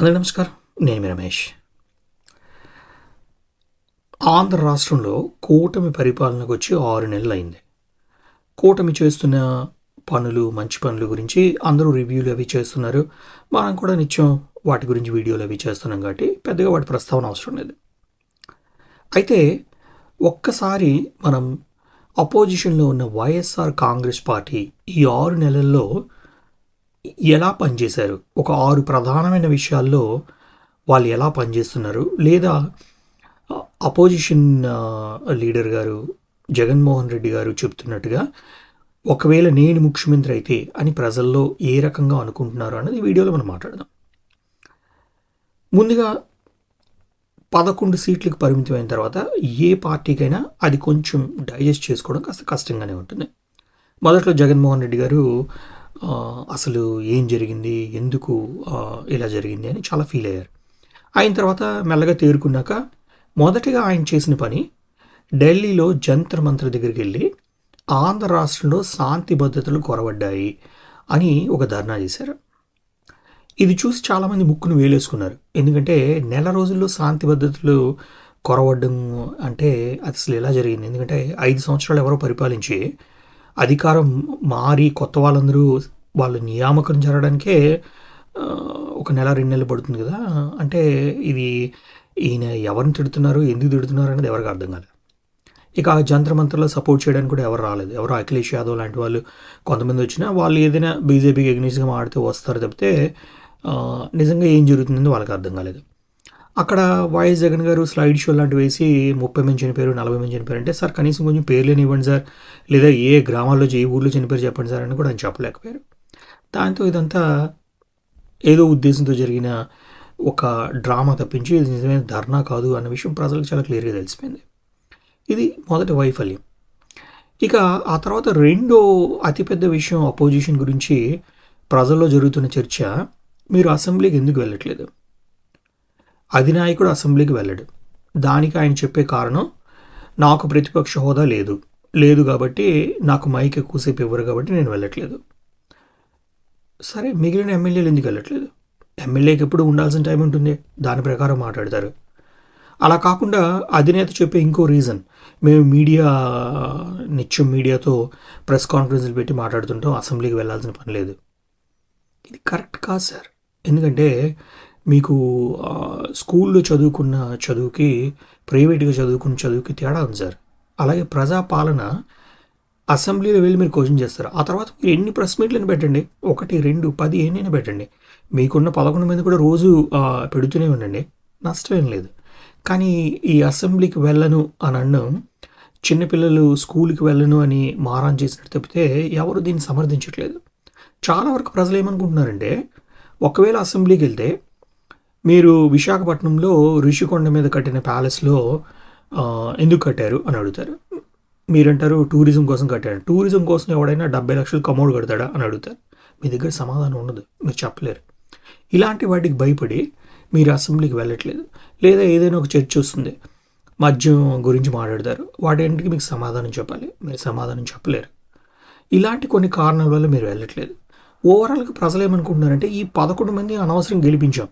అందరి నమస్కారం. నేను మీ రమేష్. ఆంధ్ర రాష్ట్రంలో కూటమి పరిపాలనకు వచ్చి ఆరు నెలలు అయింది. కూటమి చేస్తున్న పనులు మంచి పనుల గురించి అందరూ రివ్యూలు అవి చేస్తున్నారు. మనం కూడా నిత్యం వాటి గురించి వీడియోలు అవి చేస్తున్నాం కాబట్టి పెద్దగా వాటి ప్రస్తావన అవసరం లేదు. అయితే ఒక్కసారి మనం అపోజిషన్లో ఉన్న వైఎస్ఆర్ కాంగ్రెస్ పార్టీ ఈ ఆరు నెలల్లో ఎలా పనిచేశారు? ఒక ఆరు ప్రధానమైన విషయాల్లో వాళ్ళు ఎలా పనిచేస్తున్నారు? లేదా అపోజిషన్ లీడర్ గారు జగన్మోహన్ రెడ్డి గారు చెప్తున్నట్టుగా ఒకవేళ నేను ముఖ్యమంత్రి అయితే అని ప్రజల్లో ఏ రకంగా అనుకుంటున్నారు అన్నది వీడియోలో మనం మాట్లాడదాం. ముందుగా పదకొండు సీట్లకు పరిమితమైన తర్వాత ఏ పార్టీకైనా అది కొంచెం డైజెస్ట్ చేసుకోవడం కాస్త కష్టంగానే ఉంటుంది. మొదట్లో జగన్మోహన్ రెడ్డి గారు అసలు ఏం జరిగింది? ఎందుకు ఇలా జరిగింది అని చాలా ఫీల్ అయ్యారు. అయిన తర్వాత మెల్లగా తేరుకున్నాక మొదటిగా ఆయన చేసిన పని ఢిల్లీలో జంతర్ మంత్ర దగ్గరికి వెళ్ళి ఆంధ్ర రాష్ట్రంలో శాంతి భద్రతలు కొరవడ్డాయి అని ఒక ధర్నా చేశారు. ఇది చూసి చాలామంది ముక్కును వేలేసుకున్నారు. ఎందుకంటే నెల రోజుల్లో శాంతి భద్రతలు కొరవడ్డం అంటే అసలు ఎలా జరిగింది? ఎందుకంటే ఐదు సంవత్సరాలు ఎవరో పరిపాలించి అధికారం మారి కొత్త వాళ్ళందరూ వాళ్ళ నియామకం జరగడానికే ఒక నెల రెండు నెలలు పడుతుంది కదా. అంటే ఇది ఈయన ఎవరిని తిడుతున్నారు ఎందుకు తిడుతున్నారు అనేది ఎవరికి అర్థం కాలేదు ఇక ఆ జంత్ర మంత్రంలో సపోర్ట్ చేయడానికి కూడా ఎవరు రాలేదు. ఎవరు అఖిలేష్ యాదవ్ లాంటి వాళ్ళు కొంతమంది వచ్చినా వాళ్ళు ఏదైనా బీజేపీకి ఎగ్నీస్గా మాడితే వస్తారు తప్పితే నిజంగా ఏం జరుగుతుందో వాళ్ళకి అర్థం కాలేదు. అక్కడ వైఎస్ జగన్ గారు స్లైడ్ షో లాంటివి వేసి ముప్పై మంది చనిపోయారు నలభై మంది చనిపోయారు అంటే సార్ కనీసం కొంచెం పేర్లేని ఇవ్వండి సార్. లేదా ఏ గ్రామాల్లో ఏ ఊర్లో చనిపోయారు చెప్పండి సార్ అని కూడా ఆయన చెప్పలేకపోయారు. దాంతో ఇదంతా ఏదో ఉద్దేశంతో జరిగిన ఒక డ్రామా తప్పించి ఇది నిజమైన ధర్నా కాదు అన్న విషయం ప్రజలకు చాలా క్లియర్గా తెలిసిపోయింది. ఇది మొదటి వైఫల్యం ఇక ఆ తర్వాత రెండో అతిపెద్ద విషయం అపోజిషన్ గురించి ప్రజల్లో జరుగుతున్న చర్చ. మీరు అసెంబ్లీకి ఎందుకు వెళ్ళట్లేదు? అధినాయకుడు అసెంబ్లీకి వెళ్ళడు. దానికి ఆయన చెప్పే కారణం నాకు ప్రతిపక్ష హోదా లేదు. లేదు కాబట్టి నాకు మైక్ ఎక్కువసేపు ఇవ్వరు కాబట్టి నేను వెళ్ళట్లేదు. సరే మిగిలిన ఎమ్మెల్యేలు ఎందుకు వెళ్ళట్లేదు? ఎమ్మెల్యేకి ఎప్పుడు ఉండాల్సిన టైం ఉంటుంది? దాని ప్రకారం మాట్లాడతారు. అలా కాకుండా అధినేత చెప్పే ఇంకో రీజన్ మేము మీడియా నిత్యం మీడియాతో ప్రెస్ కాన్ఫరెన్స్లు పెట్టి మాట్లాడుతుంటాం అసెంబ్లీకి వెళ్ళాల్సిన పని లేదు. ఇది కరెక్ట్ కాదు సార్. ఎందుకంటే మీకు స్కూల్లో చదువుకున్న చదువుకి ప్రైవేట్గా చదువుకున్న చదువుకి తేడా ఉంది సార్. అలాగే ప్రజాపాలన అసెంబ్లీలో వెళ్ళి మీరు క్వశ్చన్ చేస్తారు. ఆ తర్వాత మీరు ఎన్ని ప్రెస్ మీట్లను పెట్టండి? ఒకటి రెండు పది ఎన్నైనా పెట్టండి. మీకున్న పదకొండు మంది కూడా రోజు పెడుతూనే ఉండండి. నష్టం లేదు. కానీ ఈ అసెంబ్లీకి వెళ్ళను అని అన్నం చిన్నపిల్లలు స్కూల్కి వెళ్ళను అని మారాన్ చేసినట్టు తప్పితే ఎవరు దీన్ని సమర్థించట్లేదు. చాలా వరకు ప్రజలు ఏమనుకుంటున్నారంటే ఒకవేళ అసెంబ్లీకి వెళ్తే మీరు విశాఖపట్నంలో ఋషికొండ మీద కట్టిన ప్యాలెస్లో ఎందుకు కట్టారు అని అడుగుతారు. మీరంటారు టూరిజం కోసం కట్టారు. టూరిజం కోసం ఎవడైనా డెబ్బై లక్షలు కమోడ్ కడతాడా అని అడుగుతారు. మీ దగ్గర సమాధానం ఉండదు. మీరు చెప్పలేరు. ఇలాంటి వాటికి భయపడి మీరు అసెంబ్లీకి వెళ్ళట్లేదు. లేదా ఏదైనా ఒక చర్చ వస్తుంది. మద్యం గురించి మాట్లాడతారు. వాటింటికి మీకు సమాధానం చెప్పాలి. మీరు సమాధానం చెప్పలేరు. ఇలాంటి కొన్ని కారణాల వల్ల మీరు వెళ్ళట్లేదు. ఓవరాల్గా ప్రజలు ఏమనుకుంటున్నారంటే ఈ పదకొండు మంది అనవసరం గెలిపించాం.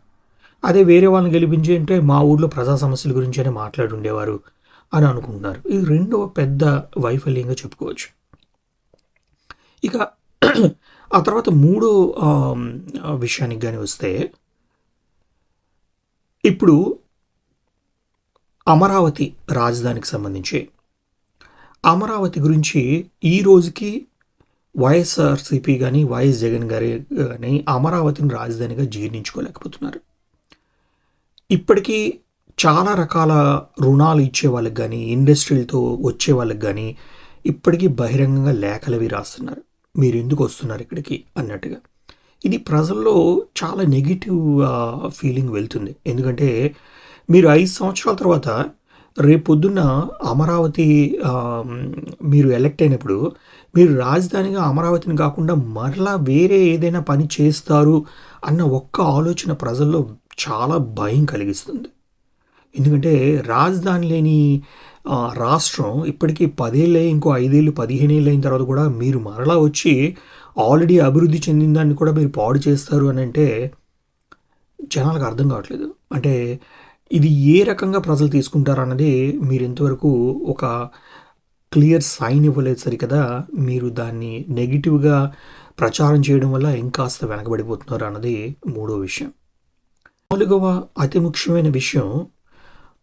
అదే వేరే వాళ్ళని గెలిపించి అంటే మా ఊళ్ళో ప్రజా సమస్యల గురించి అని మాట్లాడుండేవారు అని అనుకుంటున్నారు. ఇది రెండవ పెద్ద వైఫల్యంగా చెప్పుకోవచ్చు. ఇక ఆ తర్వాత మూడో విషయానికి కానీ వస్తే ఇప్పుడు అమరావతి రాజధానికి సంబంధించి అమరావతి గురించి ఈ రోజుకి వైఎస్ఆర్సీపీ కానీ వైఎస్ జగన్ గారి కానీ అమరావతిని రాజధానిగా జీర్ణించుకోలేకపోతున్నారు. ఇప్పటికీ చాలా రకాల రుణాలు ఇచ్చే వాళ్ళకి కానీ ఇండస్ట్రీలతో వచ్చే వాళ్ళకి కానీ ఇప్పటికీ బహిరంగంగా లేఖలవి రాస్తున్నారు. మీరు ఎందుకు వస్తున్నారు ఇక్కడికి అన్నట్టుగా. ఇది ప్రజల్లో చాలా నెగిటివ్ ఫీలింగ్ వెళ్తుంది. ఎందుకంటే మీరు ఐదు సంవత్సరాల తర్వాత రేపొద్దున్న అమరావతి మీరు ఎలక్ట్ అయినప్పుడు మీరు రాజధానిగా అమరావతిని కాకుండా మరలా వేరే ఏదైనా పని చేస్తారు అన్న ఒక్క ఆలోచన ప్రజల్లో చాలా భయం కలిగిస్తుంది. ఎందుకంటే రాజధాని లేని రాష్ట్రం ఇప్పటికీ పదేళ్ళే ఇంకో ఐదేళ్ళు పదిహేనేళ్ళు అయిన తర్వాత కూడా మీరు మరలా వచ్చి ఆల్రెడీ అభివృద్ధి చెందిన దాన్ని కూడా మీరు పాడు చేస్తారు అని అంటే జనాలకు అర్థం కావట్లేదు. అంటే ఇది ఏ రకంగా ప్రజలు తీసుకుంటారు అన్నది మీరు ఇంతవరకు ఒక క్లియర్ సైన్ ఇవ్వలేదు సరికదా? మీరు దాన్ని నెగిటివ్గా ప్రచారం చేయడం వల్ల ఇంకాస్త వెనకబడిపోతున్నారు అన్నది మూడో విషయం. నాలుగవ అతి ముఖ్యమైన విషయం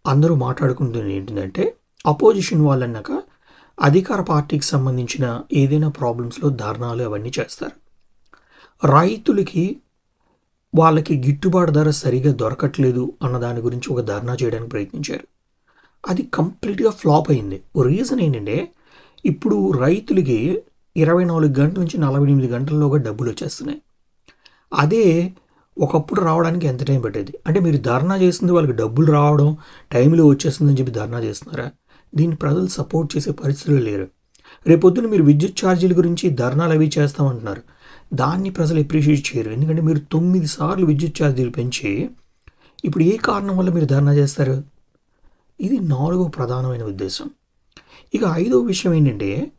అందరూ మాట్లాడుకుంటుంది ఏంటంటే అపోజిషన్ వాళ్ళన్నాక అధికార పార్టీకి సంబంధించిన ఏదైనా ప్రాబ్లమ్స్లో ధర్నాలు అవన్నీ చేస్తారు. రైతులకి వాళ్ళకి గిట్టుబాటు ధర సరిగా దొరకట్లేదు అన్న దాని గురించి ఒక ధర్నా చేయడానికి ప్రయత్నించారు. అది కంప్లీట్గా ఫ్లాప్ అయింది. రీజన్ ఏంటంటే ఇప్పుడు రైతులకి ఇరవై నాలుగు గంటల నుంచి నలభై ఎనిమిది గంటల్లోగా డబ్బులు వచ్చేస్తున్నాయి. అదే ఒకప్పుడు రావడానికి ఎంత టైం పట్టేది? అంటే మీరు ధర్నా చేస్తుంది వాళ్ళకి డబ్బులు రావడం టైంలో వచ్చేస్తుందని చెప్పి ధర్నా చేస్తున్నారా? దీన్ని ప్రజలు సపోర్ట్ చేసే పరిస్థితులు లేరు. రేపొద్దున మీరు విద్యుత్ ఛార్జీల గురించి ధర్నాలు అవి చేస్తామంటున్నారు. దాన్ని ప్రజలు ఎప్రిషియేట్ చేయరు. ఎందుకంటే మీరు తొమ్మిది సార్లు విద్యుత్ ఛార్జీలు పెంచి ఇప్పుడు ఏ కారణం వల్ల మీరు ధర్నా చేస్తారు? ఇది నాలుగో ప్రధానమైన ఉద్దేశం. ఇక ఐదో విషయం ఏంటంటే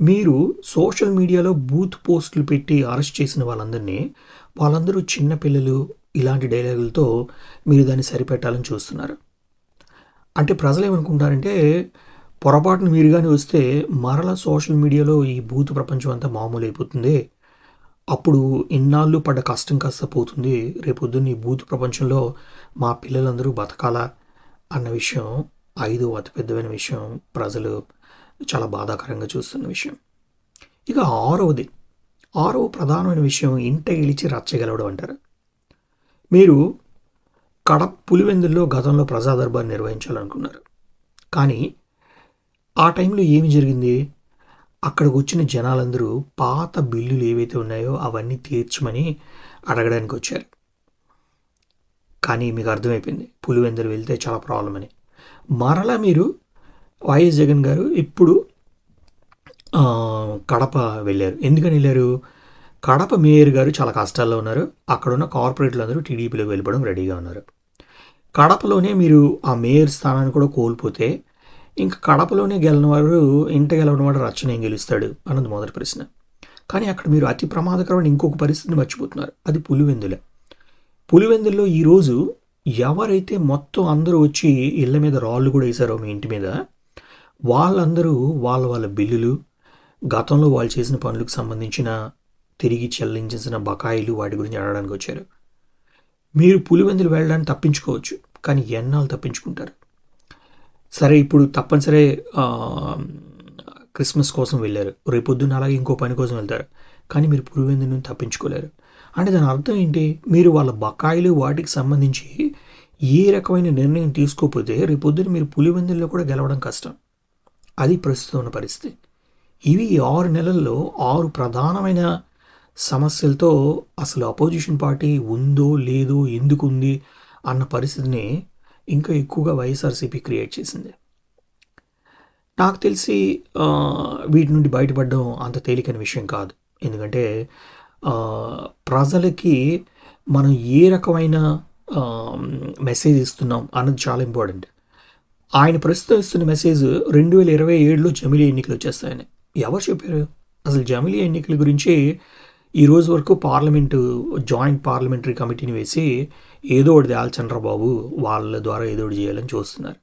మీరు సోషల్ మీడియాలో బూత్ పోస్టులు పెట్టి అరెస్ట్ చేసిన వాళ్ళందరినీ వాళ్ళందరూ చిన్నపిల్లలు ఇలాంటి డైలాగులతో మీరు దాన్ని సరిపెట్టాలని చూస్తున్నారు. అంటే ప్రజలు ఏమనుకుంటారంటే పొరపాటున మీరు కానీ వస్తే మరలా సోషల్ మీడియాలో ఈ బూత్ ప్రపంచం అంతా మామూలు అయిపోతుంది అప్పుడు ఇన్నాళ్ళు పడ్డ కష్టం కాస్త పోతుంది. రేపొద్దున్న ఈ బూత్ ప్రపంచంలో మా పిల్లలందరూ బతకాలా అన్న విషయం ఐదో అతిపెద్దమైన విషయం ప్రజలు చాలా బాధాకరంగా చూస్తున్న విషయం. ఇక ఆరవది. ఆరో ప్రధానమైన విషయం ఇంట గెలిచి రచ్చగలవడం అంటారు. మీరు కడప పులివెందుల్లో గతంలో ప్రజాదర్బార్ నిర్వహించాలనుకున్నారు. కానీ ఆ టైంలో ఏమి జరిగింది? అక్కడికి వచ్చిన జనాలందరూ పాత బిల్లులు ఏవైతే ఉన్నాయో అవన్నీ తీర్చమని అడగడానికి వచ్చారు. కానీ మీకు అర్థమైపోయింది పులివెందులు వెళ్తే చాలా ప్రాబ్లం అని. మరలా మీరు వైఎస్ జగన్ గారు ఇప్పుడు కడప వెళ్ళారు. ఎందుకని వెళ్ళారు? కడప మేయర్ గారు చాలా కష్టాల్లో ఉన్నారు. అక్కడున్న కార్పొరేట్లు అందరూ టీడీపీలోకి వెళ్ళిపోవడం రెడీగా ఉన్నారు. కడపలోనే మీరు ఆ మేయర్ స్థానాన్ని కూడా కోల్పోతే ఇంకా కడపలోనే గెలిన వారు ఇంట గెలవడం వాడు రచ్చన ఏం గెలుస్తాడు అన్నది మొదటి ప్రశ్న. కానీ అక్కడ మీరు అతి ప్రమాదకరమైన ఇంకొక పరిస్థితిని మర్చిపోతున్నారు. అది పులివెందులే. పులివెందుల్లో ఈరోజు ఎవరైతే మొత్తం అందరూ వచ్చి ఇళ్ళ మీద రాళ్ళు కూడా వేశారో మీ ఇంటి మీద వాళ్ళందరూ వాళ్ళ వాళ్ళ బిల్లులు గతంలో వాళ్ళు చేసిన పనులకు సంబంధించిన తిరిగి చెల్లించిన బకాయిలు వాటి గురించి అడగడానికి వచ్చారు. మీరు పులివెందులు వెళ్ళడానికి తప్పించుకోవచ్చు కానీ ఎన్నాళ్ళు తప్పించుకుంటారు? సరే ఇప్పుడు తప్పనిసరి క్రిస్మస్ కోసం వెళ్ళారు. రేపొద్దున అలాగే ఇంకో పని కోసం వెళ్తారు. కానీ మీరు పులివెందు నుంచి తప్పించుకోలేరు. అంటే దాని అర్థం ఏంటి? మీరు వాళ్ళ బకాయిలు వాటికి సంబంధించి ఏ రకమైన నిర్ణయం తీసుకోకపోతే రేపొద్దున మీరు పులివెందుల్లో కూడా గెలవడం కష్టం. అది ప్రస్తుతం ఉన్న పరిస్థితి. ఇవి ఆరు నెలల్లో ఆరు ప్రధానమైన సమస్యలతో అసలు అపోజిషన్ పార్టీ ఉందో లేదో ఎందుకు ఉంది అన్న పరిస్థితిని ఇంకా ఎక్కువగా వైఎస్ఆర్సీపీ క్రియేట్ చేసింది. నాకు తెలిసి వీటి నుండి బయటపడడం అంత తేలికైన విషయం కాదు. ఎందుకంటే ప్రజలకి మనం ఏ రకమైన మెసేజ్ ఇస్తున్నాం అన్నది చాలా ఇంపార్టెంట్. ఆయన ప్రస్తుతం ఇస్తున్న మెసేజ్ రెండు వేల ఇరవై ఏడులో జమిలీ ఎన్నికలు వచ్చేస్తాయని. ఎవరు చెప్పారు? అసలు జమిలీ ఎన్నికల గురించి ఈ రోజు వరకు పార్లమెంటు జాయింట్ పార్లమెంటరీ కమిటీని వేసి ఏదో ఒకటి తేల్చండి చంద్రబాబు వాళ్ళ ద్వారా ఏదో ఒకటి చేయాలని చూస్తున్నారు.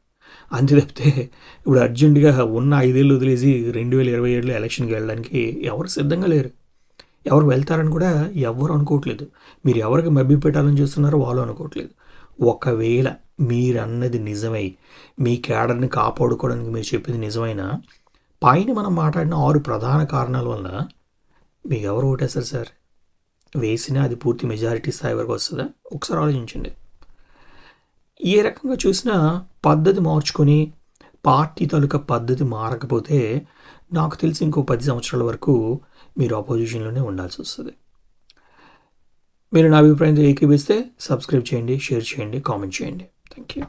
అంతే తప్పితే ఇప్పుడు అర్జెంటుగా ఉన్న ఐదేళ్ళు వదిలేసి రెండు వేల ఇరవై ఏడులో ఎలక్షన్కి వెళ్ళడానికి ఎవరు సిద్ధంగా లేరు. ఎవరు వెళ్తారని కూడా ఎవరు అనుకోవట్లేదు. మీరు ఎవరికి మభ్య పెట్టాలని చూస్తున్నారో వాళ్ళు అనుకోవట్లేదు. ఒకవేళ మీరన్నది నిజమై మీ క్యాడర్ని కాపాడుకోవడానికి మీరు చెప్పింది నిజమైనా పైన మనం మాట్లాడిన ఆరు ప్రధాన కారణాల వల్ల మీకు ఎవరు ఓటేస్తారు సార్? వేసినా అది పూర్తి మెజారిటీ స్థాయి వరకు వస్తుందా? ఒకసారి ఆలోచించండి. ఏ రకంగా చూసినా పద్ధతి మార్చుకొని పార్టీ తాలూకా పద్ధతి మారకపోతే నాకు తెలిసి ఇంకో పది సంవత్సరాల వరకు మీరు ఆపోజిషన్లోనే ఉండాల్సి వస్తుంది. మీరు నా అభిప్రాయంతో ఏకీపిస్తే సబ్స్క్రైబ్ చేయండి షేర్ చేయండి కామెంట్ చేయండి. Thank you